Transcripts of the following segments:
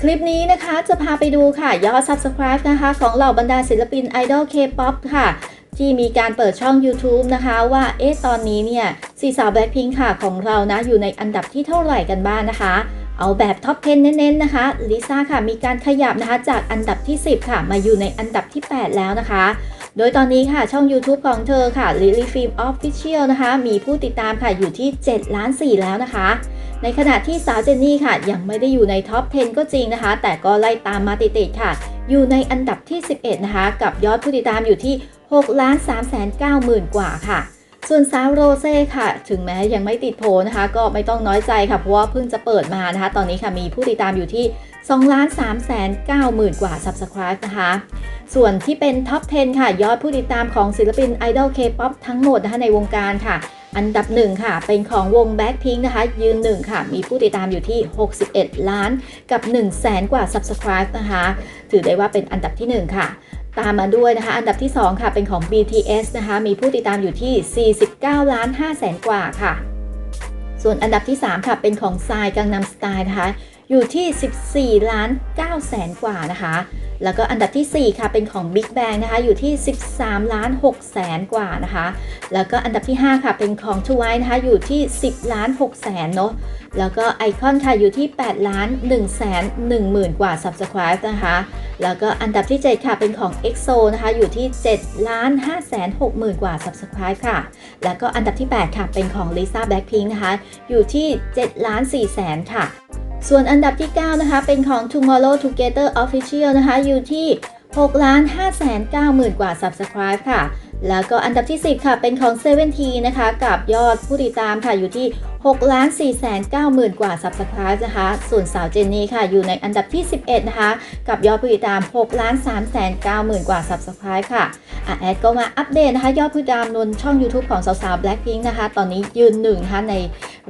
คลิปนี้นะคะจะพาไปดูค่ะ ยอด Subscribe นะคะของเหล่าบรรดาศิลปินไอดอล K-POP ค่ะ ที่มีการเปิดช่อง YouTube นะคะว่าเอ๊ะตอนนี้เนี่ยสีสาว Blackpink ค่ะของเรานะอยู่ในอันดับที่เท่าไหร่กันบ้างนะคะ เอาแบบท็อป 10 เน้นๆนะคะลิซ่าค่ะมีการขยับนะคะจากอันดับที่ 10 ค่ะ มาอยู่ในอันดับที่ 8 แล้วนะคะ โดยตอนนี้ค่ะช่อง YouTube ของเธอค่ะ Lily Film Official นะคะ มีผู้ติดตามค่ะอยู่ที่ 7 ล้าน 4 แล้วนะคะ ในขณะที่สาวเจนนี่ค่ะยังไม่ได้อยู่ในท็อป 10 ก็จริงนะคะ แต่ก็ไล่ตามมาติดๆค่ะ อยู่ในอันดับที่ 11 นะคะ กับยอดผู้ติดตามอยู่ที่6ล้าน3แสน9หมื่นกว่าค่ะ ส่วนสาวโรเซ่ค่ะ ถึงแม้ยังไม่ติดโพลนะคะ ก็ไม่ต้องน้อยใจค่ะ เพราะว่าเพิ่งจะเปิดมานะคะ ตอนนี้ค่ะมีผู้ติดตามอยู่ที่2ล้าน3แสน9หมื่นกว่า Subscribe นะคะ ส่วนที่เป็นท็อป 10 ค่ะ ยอดผู้ติดตามของศิลปินไอดอล K-POP ทั้งหมดนะคะในวงการค่ะ อันดับหนึ่งค่ะ เป็นของวง Blackpink นะคะ ยืนหนึ่งค่ะ มีผู้ติดตามอยู่ที่ 61 ล้านกับ 1 0 0 0 0แสนกว่า Subscribe นะคะ ถือได้ว่าเป็นอันดับที่ 1 ค่ะ ตามมาด้วยนะคะ อันดับที่ 2 ค่ะ เป็นของ BTS นะคะ มีผู้ติดตามอยู่ที่ 49 ล้าน5แสนกว่าค่ะ ส่วนอันดับที่ 3 ค่ะ เป็นของทรายกังนำสไตล์นะคะ อยู่ที่ 14 ล้าน9แสนกว่านะคะ แล้วก็อันดับทีสี่ 4 ค่ะ เป็นของ Big Bang นะคะ อยู่ที่ 13 ล้าน6แสนกว่านะคะ แล้วก็อันดับที่ 5 ค่ะ เป็นของ Twice นะคะ อยู่ที่ 10 ล้าน6แสนเนาะ แล้วก็ไอคอนค่ะ อยู่ที่ 8 ล้าน1แสน1หมื่นกว่า Subscribe นะคะ แล้วก็อันดับที่ 7 ค่ะ เป็นของ EXO นะคะ อยู่ที่ 7 ล้าน5แสน6หมื่นกว่า Subscribe ค่ะ แล้วก็อันดับที่ 8 ค่ะ เป็นของ Lisa Blackpink นะคะ อยู่ที่ 7 ล้าน4แสนค่ะ ส่วนอันดับที่ 9 นะคะ เป็นของ Tomorrow Together Official นะคะ อยู่ที่ 6 5 9 0 0 0 0 กว่า Subscribe ค่ะ แล้วก็อันดับที่ 10 ค่ะเป็นของ70นะคะกับยอดผู้ติดตามค่ะอยู่ที่6ล้าน4แสน9หมื่นกว่า Subscribe นะคะ ส่วนสาวเจนนี่ค่ะ อยู่ในอันดับที่ 11 นะคะ กับยอดผู้ติดตาม6ล้าน3แสน9หมื่นกว่า Subscribe ค่ะอะแอดก็มาอัปเดตนะคะ ยอดผู้ติดตามบนช่อง YouTube ของสาวๆ Blackpink นะคะ ตอนนี้ยืนหนึ่งนะคะใน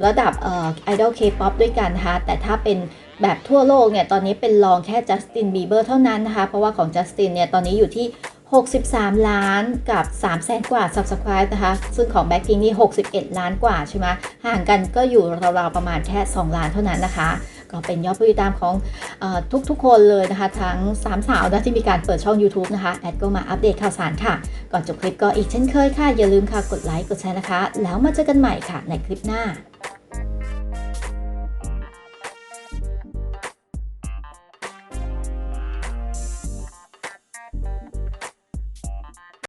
ระดับเอ่อ Idol K-POP ด้วยกันนะคะ แต่ถ้าเป็นแบบทั่วโลกเนี่ย ตอนนี้เป็นรองแค่จัสตินบีเบอร์เท่านั้นนะคะ เพราะว่าของจัสตินเนี่ย ตอนนี้อยู่ที่ 63 ล้านกับ3แสนกว่า Subscribe นะคะ ซึ่งของ Blackpink นี่ 61 ล้านกว่าใช่ไหมห่างกันก็อยู่ราวๆประมาณแค่ 2 ล้านเท่านั้นนะคะ ก็เป็นยอดผู้ติดตามของอทุกๆคนเลยนะคะ ทั้ง 3 สาวนะที่มีการเปิดช่อง YouTube นะคะ แอดก็มาอัปเดตข่าวสารค่ะ ก่อนจบคลิปก็อีกเช่นเคยค่ะ อย่าลืมค่ะกดไลค์กดแชร์นะคะ แล้วมาเจอกันใหม่ค่ะในคลิปหน้า